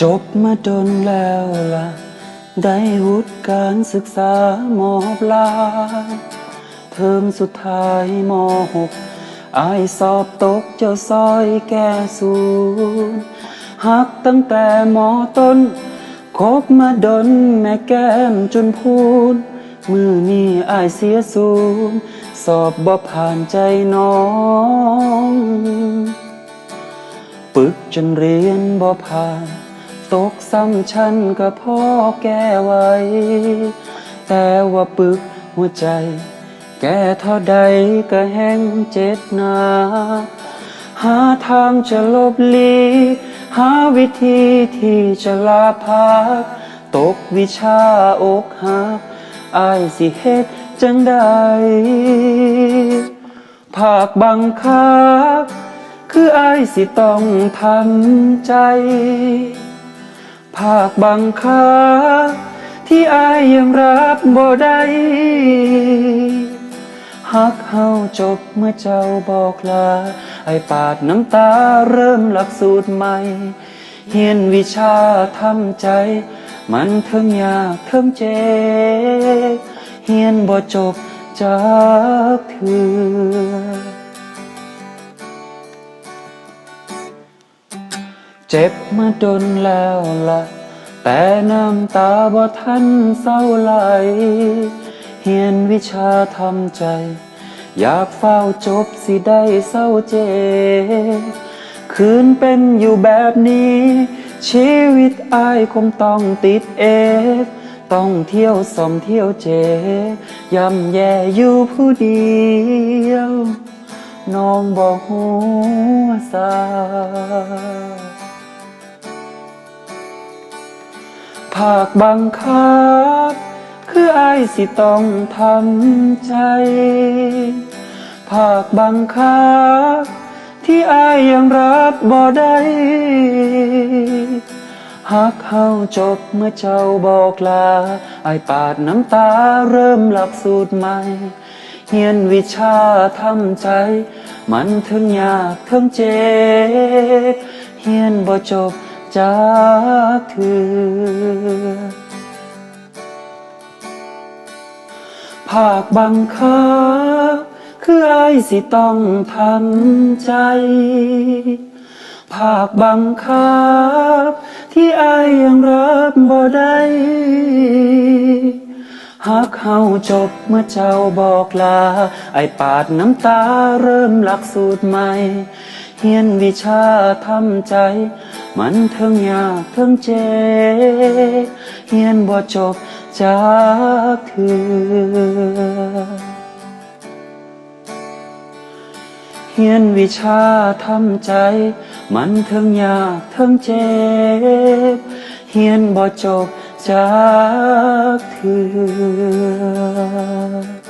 จบมาดนแล้วล่ะ ได้วุฒิการศึกษาหมอปลายเทอมสุดท้ายมหกอายสอบตกเจ้าซอยแก่ศูนย์หักตั้งแต่มอต้น คบมาดนแม่แก้มจนพูน มือนี่อายเสียศูนย์สอบบ่ผ่านใจน้องปึกจนเรียนบ่ผ่าน ตกซ้ำชั้นก็พ่อแก้ไว้ แต่ว่าปึกหัวใจ แก้เท่าใดก็แห้งเจ็ดนาหาทางจะลบลีหาวิธีที่จะลาพักตกวิชาอกหักอายสิเฮ็ดจังใดภาคบังคับ คืออายสิต้องทำใจ ภาคบังคับที่อายยังรับบ่ได้หักเฮาจบเมื่อเจ้าบอกลา ไอปาดน้ำตาเริ่มหลักสูตรใหม่ เฮียนวิชาทำใจ มันเทิงยากเทิงเจ เฮียนบ่จบจากเถือ เจ็บมาดนแล้วล่ะ แต่น้ำตาบ่ทันเศร้าไหลเฮียนวิชาทำใจ อยากเฝ้าจบสิได้เศร้าเจ คืนเป็นอยู่แบบนี้ ชีวิตอายคงต้องติดเอฟต้องเที่ยวสมเที่ยวเจย่ำแย่อยู่ผู้เดียว น้องบอกหัวสาาคบังคับ คืออายสิต้องทำใจ ภาคบังคับ ที่อายยังรับบ่ได้หากเฮาจบเมื่อเจ้าบอกลาอายปาดน้ำตาเริ่มหลักสูตรใหม่ เฮียนวิชาทำใจ มันถึงยากถึงเจ็บเฮียนบ่จบ จากเถือภาคบังคับคืออายสิต้องทำใจ ภาคบังคับที่อายยังรับบ่ได้ หากเฮาจบเมื่อเจ้าบอกลา ไอปาดน้ำตาเริ่มหลักสูตรใหม่ เฮียนวิชาทำใจ มันเทิงยากเทิงเจ็บเฮียนบ่จบจากเถือเฮียนวิชาทำใจ มันเทิงยากเทิงเจ็บ เฮียนบ่จบ จากเถือ